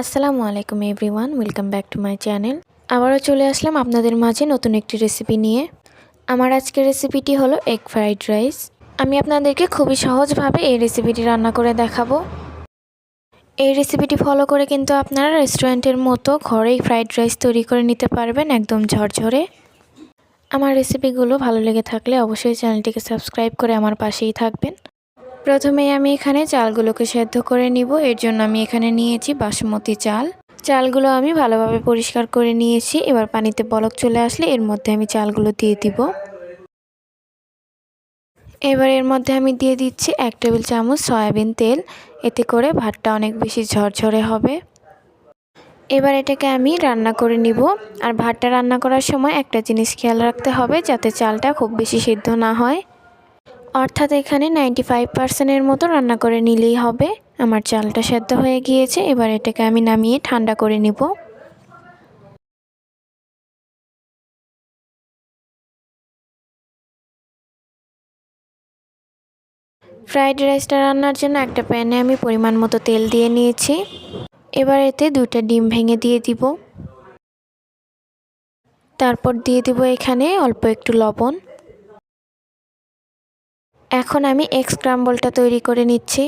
আসসালামু আলাইকুম everyone, welcome back to my channel. আবারও চলে আসলাম আপনাদের মাঝে নতুন একটি রেসিপি নিয়ে। আমার আজকের রেসিপিটি হলো এগ ফ্রাইড রাইস আমি আপনাদেরকে খুবই সহজভাবে এই রেসিপিটি রান্না করে দেখাবো। এই রেসিপিটি ফলো করে কিন্তু আপনারা রেস্টুরেন্টের মতো ঘরেই ফ্রাইড রাইস তৈরি করে নিতে পারবেন একদম ঝরঝরে। আমার রেসিপিগুলো ভালো লেগে থাকলে অবশ্যই চ্যানেলটিকে সাবস্ক্রাইব করে আমার পাশেই থাকবেন। প্রথমেই আমি এখানে চালগুলোকে সেদ্ধ করে নিব। এর জন্য আমি এখানে নিয়েছি বাসমতি চাল। চালগুলো আমি ভালোভাবে পরিষ্কার করে নিয়েছি। এবার পানিতে বলক চলে আসলে এর মধ্যে আমি চালগুলো দিয়ে দিব। এবার এর মধ্যে আমি দিয়ে দিচ্ছি এক টেবিল চামচ সয়াবিন তেল। এতে করে ভাতটা অনেক বেশি ঝরঝরে হবে। এবার এটাকে আমি রান্না করে নিব। আর ভাতটা রান্না করার সময় একটা জিনিস খেয়াল রাখতে হবে যাতে চালটা খুব বেশি সিদ্ধ না হয়। অর্থাৎ এখানে নাইনটি ফাইভ পার্সেন্টের মতো রান্না করে নিলেই হবে। আমার চালটা সেদ্ধ হয়ে গিয়েছে, এবার এটাকে আমি নামিয়ে ঠান্ডা করে নিব। ফ্রাইড রাইসটা রান্নার জন্য একটা প্যানে আমি পরিমাণ মতো তেল দিয়ে নিয়েছি। এবার এতে দুইটা ডিম ভেঙে দিয়ে দিব। তারপর দিয়ে দিব এখানে অল্প একটু লবণ। এখন আমি এগ স্ক্রাম্বলটা তৈরি করে নিচ্ছি।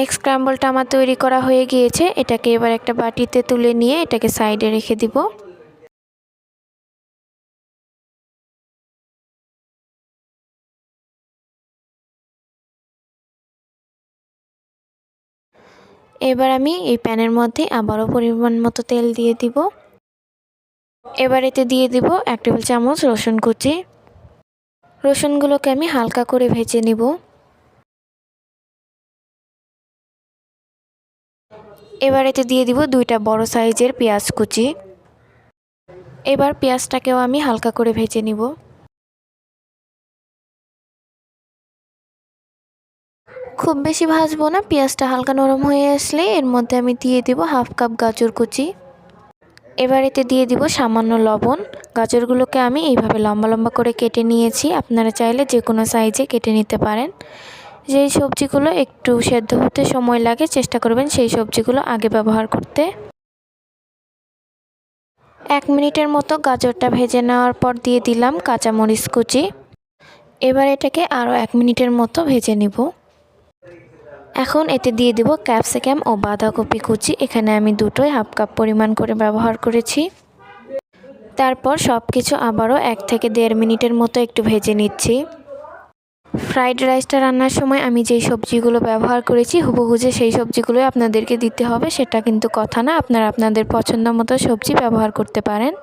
এগ স্ক্রাম্বলটা আমার তৈরি করা হয়ে গিয়েছে। এটাকে এবার একটা বাটিতে তুলে নিয়ে এটাকে সাইডে রেখে দিব। এবার আমি এই প্যানের মধ্যে আবারও পরিমাণ মতো তেল দিয়ে দিব। এবার এতে দিয়ে দিব এক টেবিল চামচ রসুন কুচি। রসুনগুলোকে আমি হালকা করে ভেজে নিব। এবার এতে দিয়ে দিব দুইটা বড় সাইজের পেঁয়াজ কুচি। এবার পেঁয়াজটাকেও আমি হালকা করে ভেজে নিব। খুব বেশি ভাজবো না, পেঁয়াজটা হালকা নরম হয়ে আসলে এর মধ্যে আমি দিয়ে দিব হাফ কাপ গাজর কুচি। এবার এতে দিয়ে দিব সামান্য লবণ। গাজরগুলোকে আমি এইভাবে লম্বা লম্বা করে কেটে নিয়েছি। আপনারা চাইলে যে কোনো সাইজে কেটে নিতে পারেন। যেই সবজিগুলো একটু সেদ্ধ হতে সময় লাগে, চেষ্টা করবেন সেই সবজিগুলো আগে ব্যবহার করতে। এক মিনিটের মতো গাজরটা ভেজে নেওয়ার পর দিয়ে দিলাম কাঁচামরিচ কুচি। এবার এটাকে আরও এক মিনিটের মতো ভেজে নিব। এখন এতে দিয়ে দিব ক্যাপসিকাম ও বাঁধাকপি কুচি। এখানে আমি দুটোই হাফ কাপ পরিমাণ করে ব্যবহার করেছি। তারপর সব কিছু আবারও এক থেকে দেড় মিনিটের মতো একটু ভেজে নিচ্ছি। ফ্রাইড রাইসটা রান্নার সময় আমি যেই সবজিগুলো ব্যবহার করেছি, হুবহু যে সেই সবজিগুলোই আপনাদেরকে দিতে হবে, সেটা কিন্তু কথা না। আপনারা আপনাদের পছন্দ মতো সবজি ব্যবহার করতে পারেন।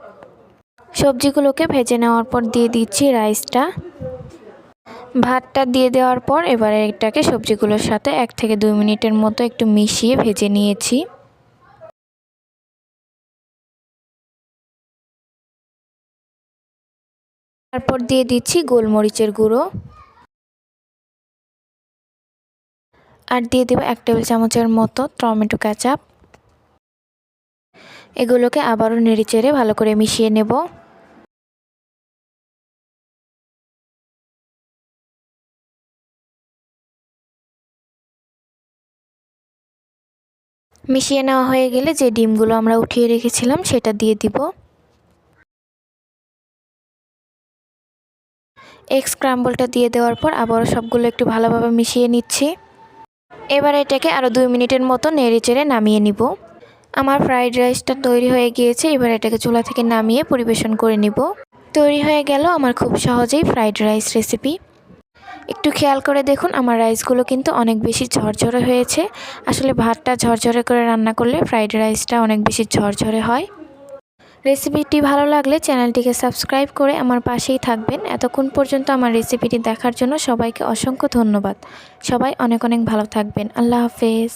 সবজিগুলোকে ভেজে নেওয়ার পর দিয়ে দিচ্ছি রাইসটা। ভাতটা দিয়ে দেওয়ার পর এবারে এটাকে সবজিগুলোর সাথে এক থেকে দুই মিনিটের মতো একটু মিশিয়ে ভেজে নিয়েছি। তারপর দিয়ে দিচ্ছি গোলমরিচের গুঁড়ো। আর দিয়ে দেবো এক টেবিল চামচের মতো টমেটো ক্যাচাপ এগুলোকে আবারও নেড়ে চেড়ে ভালো করে মিশিয়ে নেব। মিশিয়ে নেওয়া হয়ে গেলে যে ডিমগুলো আমরা উঠিয়ে রেখেছিলাম সেটা দিয়ে দিব। এগ স্ক্রাম্বলটা দিয়ে দেওয়ার পর আবারও সবগুলো একটু ভালোভাবে মিশিয়ে নিচ্ছি। এবার এটাকে আরও দুই মিনিটের মতো নেড়ে চেড়ে নামিয়ে নিব। আমার ফ্রাইড রাইসটা তৈরি হয়ে গিয়েছে, এবার এটাকে চুলা থেকে নামিয়ে পরিবেশন করে নিব। তৈরি হয়ে গেল আমার খুব সহজেই ফ্রাইড রাইস রেসিপি। একটু খেয়াল করে দেখুন, আমার রাইসগুলো কিন্তু অনেক বেশি ঝরঝরে হয়েছে। আসলে ভাতটা ঝরঝরে করে রান্না করলে ফ্রাইড রাইসটা অনেক বেশি ঝরঝরে হয়। রেসিপিটি ভালো লাগলে চ্যানেলটিকে সাবস্ক্রাইব করে আমার পাশেই থাকবেন। এতক্ষণ পর্যন্ত আমার রেসিপিটি দেখার জন্য সবাইকে অসংখ্য ধন্যবাদ। সবাই অনেক অনেক ভালো থাকবেন। আল্লাহ হাফেজ।